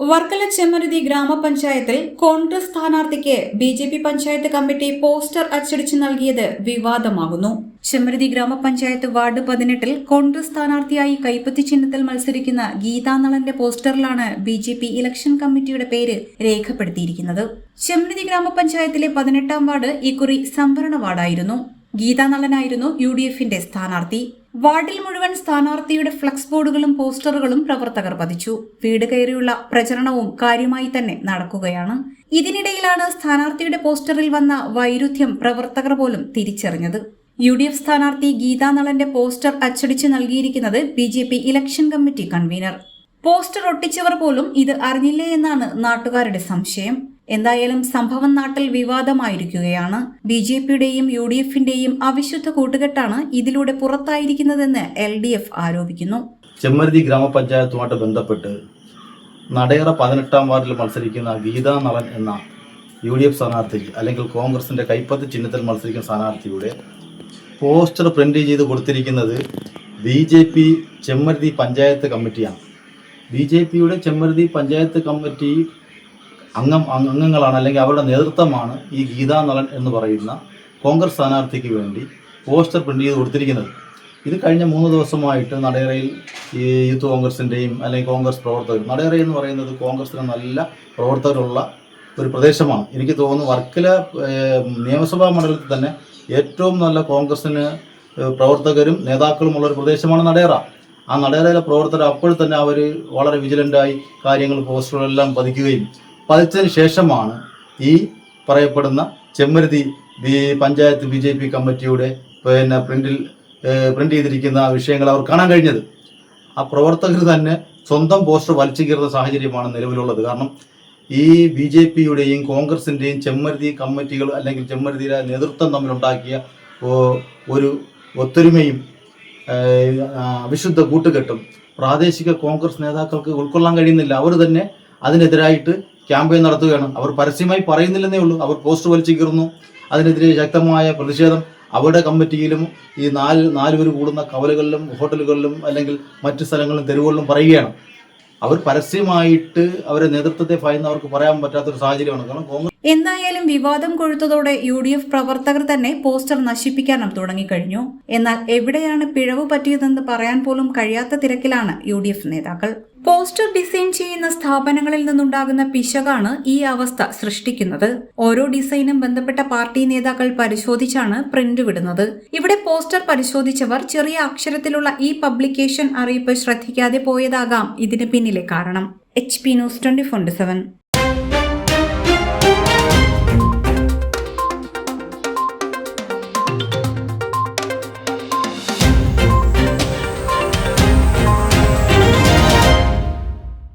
വർക്കല ചെമ്മരുതി ഗ്രാമപഞ്ചായത്തിൽ കോൺഗ്രസ് സ്ഥാനാർത്ഥിക്ക് B J P panchayat committee poster അച്ചടിച്ചു നൽകിയത് വിവാദമാകുന്നു. ചെമ്മരുതി ഗ്രാമപഞ്ചായത്ത് വാർഡ് പതിനെട്ടിൽ കോൺഗ്രസ് സ്ഥാനാർത്ഥിയായി കൈപ്പത്തി ചിഹ്നത്തിൽ മത്സരിക്കുന്ന ഗീതാനളന്റെ പോസ്റ്ററിലാണ് ബി ജെ പി ഇലക്ഷൻ കമ്മിറ്റിയുടെ പേര് രേഖപ്പെടുത്തിയിരിക്കുന്നത്. ചെമ്മരുതി ഗ്രാമപഞ്ചായത്തിലെ പതിനെട്ടാം വാർഡ് ഇക്കുറി സംവരണ വാർഡായിരുന്നു. ഗീതാനളനായിരുന്നു യു ഡി എഫിന്റെ സ്ഥാനാർത്ഥി. വാർഡിൽ മുഴുവൻ സ്ഥാനാർത്ഥിയുടെ ഫ്ലക്സ് ബോർഡുകളും പോസ്റ്ററുകളും പ്രവർത്തകർ പതിച്ചു. വീട് കയറിയുള്ള പ്രചരണവും കാര്യമായി തന്നെ നടക്കുകയാണ്. ഇതിനിടയിലാണ് സ്ഥാനാർത്ഥിയുടെ പോസ്റ്ററിൽ വന്ന വൈരുദ്ധ്യം പ്രവർത്തകർ പോലും തിരിച്ചറിഞ്ഞത്. യു ഡി എഫ് സ്ഥാനാർത്ഥി ഗീതാ നളന്റെ പോസ്റ്റർ അച്ചടിച്ച് നൽകിയിരിക്കുന്നത് B J P election committee convener. Poster ഒട്ടിച്ചവർ പോലും ഇത് അറിഞ്ഞില്ലേ എന്നാണ് നാട്ടുകാരുടെ സംശയം. എന്തായാലും സംഭവം നാട്ടിൽ വിവാദമായിരിക്കുകയാണ്. ബി ജെ പിയുടെയും യു ഡി എഫിന്റെയും അവിശുദ്ധ കൂട്ടുകെട്ടാണ് ഇതിലൂടെ പുറത്തായിരിക്കുന്നതെന്ന് എൽ ഡി എഫ് ആരോപിക്കുന്നു. ചെമ്മരുതി ഗ്രാമപഞ്ചായത്തുമായിട്ട് ബന്ധപ്പെട്ട് നടയറ പതിനെട്ടാം വാർഡിൽ മത്സരിക്കുന്ന ഗീതാ നളൻ എന്ന യു ഡി എഫ് സ്ഥാനാർത്ഥി അല്ലെങ്കിൽ കോൺഗ്രസിന്റെ കൈപ്പത്ത് ചിഹ്നത്തിൽ മത്സരിക്കുന്ന സ്ഥാനാർത്ഥിയുടെ പോസ്റ്റർ പ്രിന്റ് ചെയ്ത് കൊടുത്തിരിക്കുന്നത് B J P Chemmaruthi panchayat കമ്മിറ്റിയാണ്. ബി ജെ പിയുടെ ചെമ്മരുതി പഞ്ചായത്ത് കമ്മിറ്റി അംഗം അംഗ- അംഗങ്ങളാണ് അല്ലെങ്കിൽ അവരുടെ നേതൃത്വമാണ് ഈ ഗീതാ നളൻ എന്ന് പറയുന്ന കോൺഗ്രസ് സ്ഥാനാർത്ഥിക്ക് വേണ്ടി പോസ്റ്റർ പ്രിന്റ് ചെയ്ത് കൊടുത്തിരിക്കുന്നത്. ഇത് കഴിഞ്ഞ മൂന്ന് ദിവസമായിട്ട് നടയറയിൽ ഈ യൂത്ത് കോൺഗ്രസിന്റെയും അല്ലെങ്കിൽ കോൺഗ്രസ് പ്രവർത്തകർ നടയറ എന്ന് പറയുന്നത് കോൺഗ്രസിന് നല്ല പ്രവർത്തകരുള്ള ഒരു പ്രദേശമാണ്. എനിക്ക് തോന്നുന്നു വർക്കല നിയമസഭാ മണ്ഡലത്തിൽ തന്നെ ഏറ്റവും നല്ല കോൺഗ്രസിന് പ്രവർത്തകരും നേതാക്കളുമുള്ള ഒരു പ്രദേശമാണ് നടയറ ആ നടയറയിലെ പ്രവർത്തകർ അപ്പോൾ തന്നെ അവർ വളരെ വിജിലന്റായി കാര്യങ്ങൾ പോസ്റ്ററുകളെല്ലാം പതിക്കുകയും പതിച്ചതിന് ശേഷമാണ് ഈ പറയപ്പെടുന്ന Chemmaruthi panchayat B J P കമ്മിറ്റിയുടെ പിന്നെ പ്രിന്റിൽ പ്രിന്റ് ചെയ്തിരിക്കുന്ന വിഷയങ്ങൾ അവർ കാണാൻ കഴിഞ്ഞത്. ആ പ്രവർത്തകർ തന്നെ സ്വന്തം പോസ്റ്റർ വലിച്ചു കീറുന്ന സാഹചര്യമാണ് നിലവിലുള്ളത്. കാരണം ഈ ബി ജെ പിയുടെയും കോൺഗ്രസിന്റെയും ചെമ്മരുതി കമ്മിറ്റികൾ അല്ലെങ്കിൽ ചെമ്മരുതിയുടെ നേതൃത്വം തമ്മിലുണ്ടാക്കിയ ഒരു ഒത്തൊരുമയും വിശുദ്ധ അവിശുദ്ധ കൂട്ടുകെട്ടും പ്രാദേശിക കോൺഗ്രസ് നേതാക്കൾക്ക് ഉൾക്കൊള്ളാൻ കഴിയുന്നില്ല. അവർ തന്നെ അതിനെതിരായിട്ട് ക്യാമ്പയിൻ നടത്തുകയാണ്. അവർ പരസ്യമായി പറയുന്നില്ലെന്നേ ഉള്ളൂ. അവർ പോസ്റ്റ് വലിച്ചു കീറുന്നു അതിനെതിരെ ശക്തമായ പ്രതിഷേധം. അവരുടെ കമ്മിറ്റിയിലും ഈ നാല് നാലുപേർ കൂടുന്ന കവലുകളിലും ഹോട്ടലുകളിലും അല്ലെങ്കിൽ മറ്റ് സ്ഥലങ്ങളിലും തെരുവുകളിലും പറയുകയാണ്. അവർ പരസ്യമായിട്ട് അവരെ നേതൃത്വത്തെ ഭയന്ന് അവർക്ക് പറയാൻ പറ്റാത്തൊരു സാഹചര്യമാണ്. കാരണം കോൺഗ്രസ് എന്തായാലും വിവാദം കൊഴുത്തതോടെ യു ഡി എഫ് പ്രവർത്തകർ തന്നെ പോസ്റ്റർ നശിപ്പിക്കാനും തുടങ്ങിക്കഴിഞ്ഞു. എന്നാൽ എവിടെയാണ് പിഴവ് പറ്റിയതെന്ന് പറയാൻ പോലും കഴിയാത്ത തിരക്കിലാണ് യു നേതാക്കൾ. പോസ്റ്റർ ഡിസൈൻ ചെയ്യുന്ന സ്ഥാപനങ്ങളിൽ നിന്നുണ്ടാകുന്ന പിശകാണ് ഈ അവസ്ഥ സൃഷ്ടിക്കുന്നത്. ഓരോ ഡിസൈനും ബന്ധപ്പെട്ട പാർട്ടി നേതാക്കൾ പരിശോധിച്ചാണ് പ്രിന്റ് വിടുന്നത്. ഇവിടെ പോസ്റ്റർ പരിശോധിച്ചവർ ചെറിയ അക്ഷരത്തിലുള്ള ഈ പബ്ലിക്കേഷൻ അറിയിപ്പ് ശ്രദ്ധിക്കാതെ പോയതാകാം ഇതിന് പിന്നിലെ കാരണം. H P news twenty four seven.